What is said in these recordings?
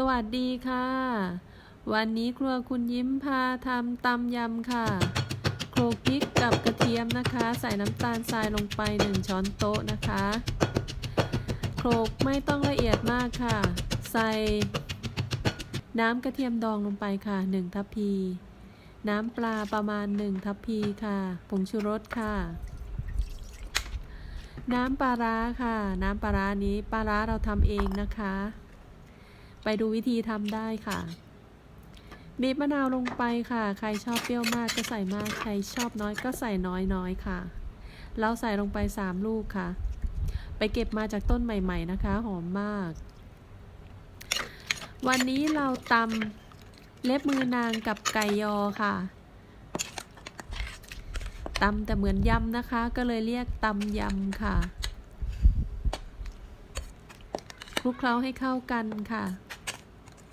สวัสดีค่ะ วันนี้ครัวคุณยิ้มพาทำตำยำค่ะโขลกพริกกับกระเทียมนะคะ ใส่น้ำตาลทรายลงไป 1 ช้อนโต๊ะนะคะโขลกไม่ต้องละเอียดมากค่ะ ใส่น้ำกระเทียมดองลงไปค่ะ 1 ทัพพี น้ำปลาประมาณ 1 ทัพพีค่ะ ผงชูรสค่ะ น้ำปลาร้าค่ะ น้ำปลาร้านี้ปลาร้าเราทำเองนะคะ ไปดูวิธีทำได้ค่ะ บีบมะนาวลงไปค่ะ ใครชอบเปรี้ยวมากก็ใส่มาก ใครชอบน้อยก็ใส่น้อยน้อยค่ะ เราใส่ลงไป 3 ลูกค่ะ ไปเก็บมาจากต้นใหม่ ๆ นะคะ หอมมาก วันนี้เราตำเล็บมือนางกับไก่ยอค่ะตำแต่เหมือนยำนะคะ ก็เลยเรียกตำยำค่ะคลุกเคล้าให้เข้ากันค่ะ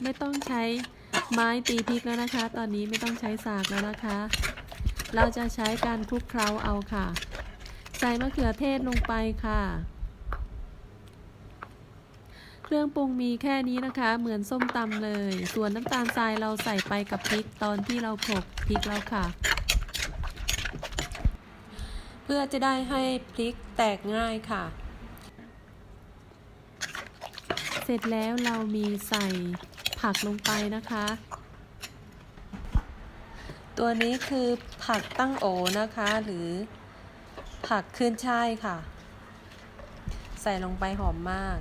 ไม่ต้องใช้ไม้ตีพริกแล้วนะคะ ตอนนี้ไม่ต้องใช้สากแล้วนะคะ เราจะใช้การคลุกเคล้าเอาค่ะ ใส่มะเขือเทศลงไปค่ะ เครื่องปรุงมีแค่นี้นะคะ เหมือนส้มตำเลย ส่วนน้ำตาลทรายเราใส่ไปกับพริกตอนที่เราโขลกพริกแล้วค่ะ เพื่อจะได้ให้พริกแตกง่ายค่ะ เสร็จแล้วเรามีใส่ ผักลงไปนะคะ ตัวนี้คือผักตั้งโอนะคะ หรือผักขึ้นช่ายค่ะ ใส่ลงไปหอมมาก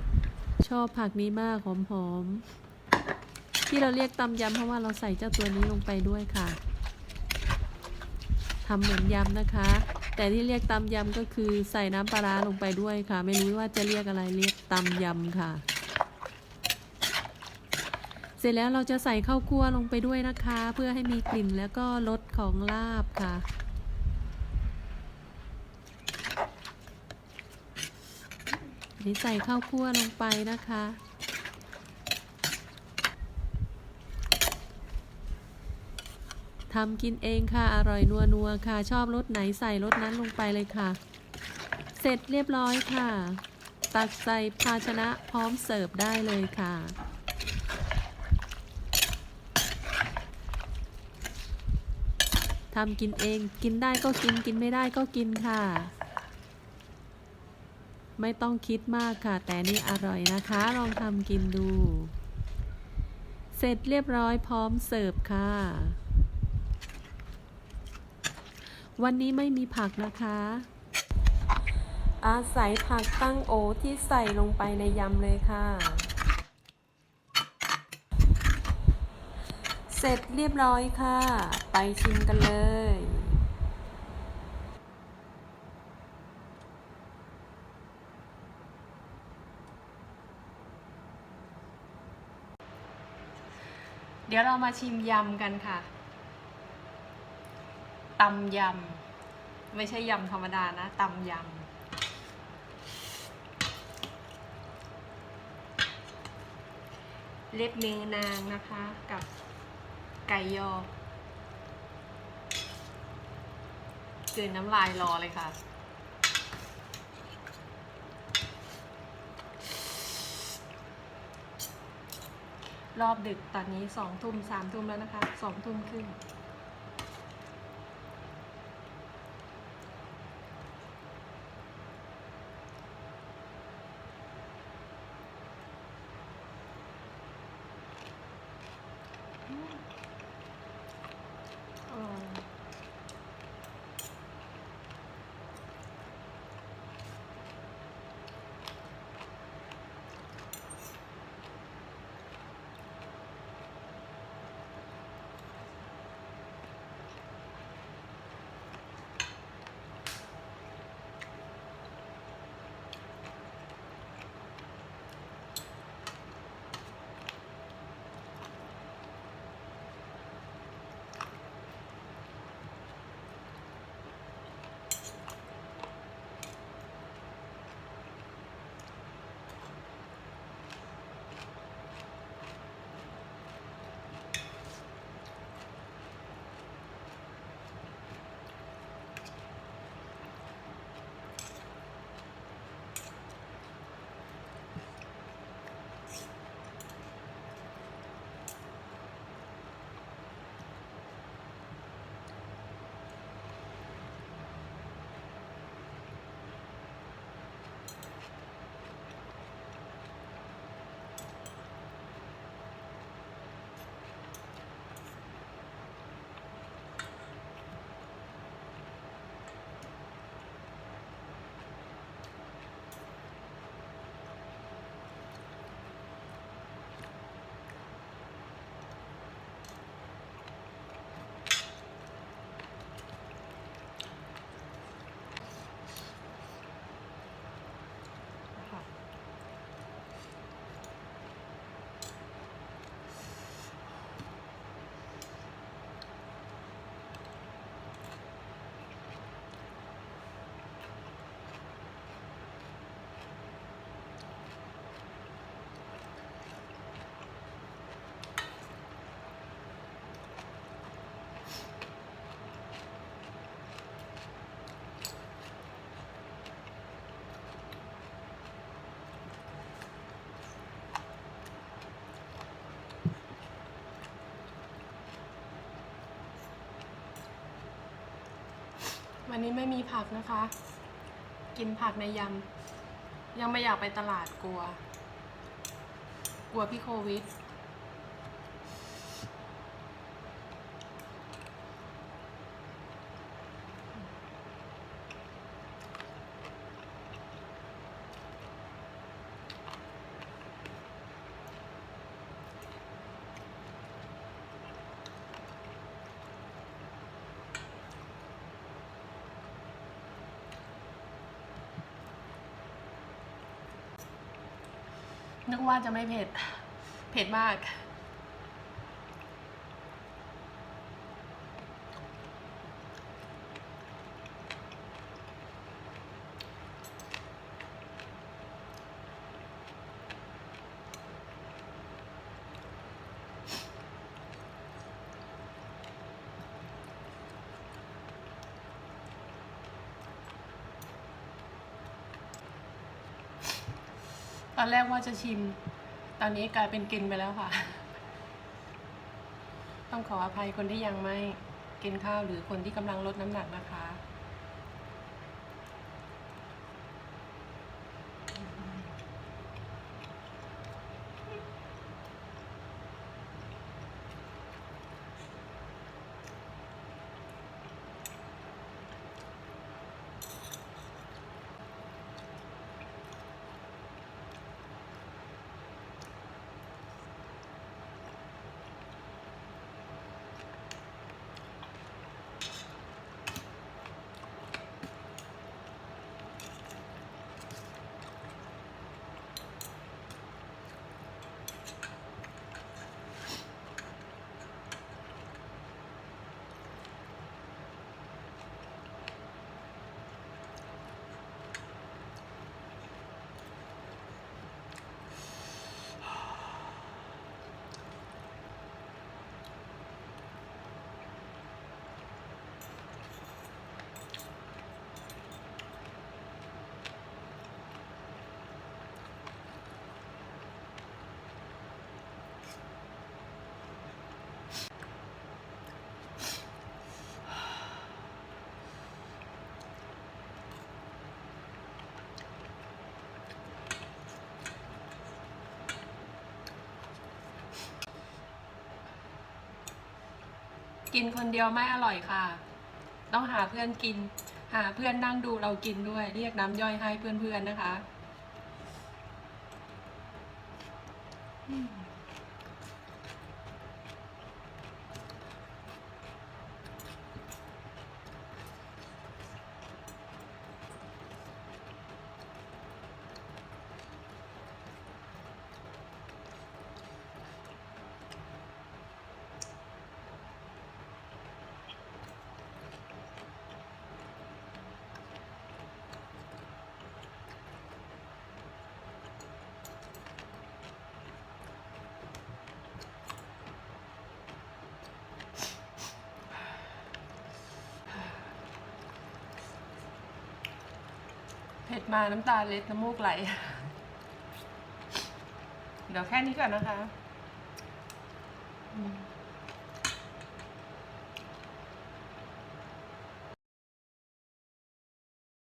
ชอบผักนี้มากหอมหอมที่เราเรียกตำยำเพราะว่าเราใส่เจ้าตัวนี้ลงไปด้วยค่ะทำเหมือนยำนะคะ แต่ที่เรียกตำยำก็คือใส่น้ำปลาร้าลงไปด้วยค่ะ ไม่รู้ว่าจะเรียกอะไรเรียกตำยำค่ะ สร็จแล้วเราจะใส่ข้าวคั่วลงไปด้วยนะคะ เพื่อให้มีกลิ่นแล้วก็รสของลาบค่ะ นี่ใส่ข้าวคั่วลงไปนะคะ ทำกินเองค่ะอร่อยนัวนัวค่ะ ชอบรสไหนใส่รสนั้นลงไปเลยค่ะ เสร็จเรียบร้อยค่ะ ตักใส่ภาชนะพร้อมเสิร์ฟได้เลยค่ะ ทำกินเอง กินได้ก็กิน กินไม่ได้ก็กินค่ะ ไม่ต้องคิดมากค่ะ แต่นี่อร่อยนะคะ ลองทำกินดู เสร็จเรียบร้อยพร้อมเสิร์ฟค่ะ วันนี้ไม่มีผักนะคะ อาศัยผักตั้งโอที่ใส่ลงไปในยำเลยค่ะ เสร็จเรียบร้อยค่ะ ไปชิมกันเลยเดี๋ยวเรามาชิมยำกันค่ะ ตำยำ ไม่ใช่ยำธรรมดานะ ตำยำ เล็บเมนางนะคะกับ ไก่ยอเกินน้ำลายรอเลยค่ะ รอบดึกตอนนี้สองทุ่มสามทุ่มแล้วนะคะสองทุ่มครึ่ง วันนี้ไม่มีผักนะคะ กินผักในยำ ยังไม่อยากไปตลาดกลัว กลัวพี่โควิด นึกว่าจะไม่เผ็ด เผ็ดมาก ตอนแรกว่าจะชิม ตอนนี้กลายเป็นกินไปแล้วค่ะ ต้องขออภัยคนที่ยังไม่กินข้าวหรือคนที่กำลังลดน้ำหนักนะคะ กินคนเดียวไม่อร่อยค่ะ ต้องหาเพื่อนกิน หาเพื่อนนั่งดูเรากินด้วย เรียกน้ำย่อยให้เพื่อนๆนะคะ เผ็ดมาน้ำตาเล็ดน้ำมูกไหล เดี๋ยวแค่นี้ก่อนนะคะ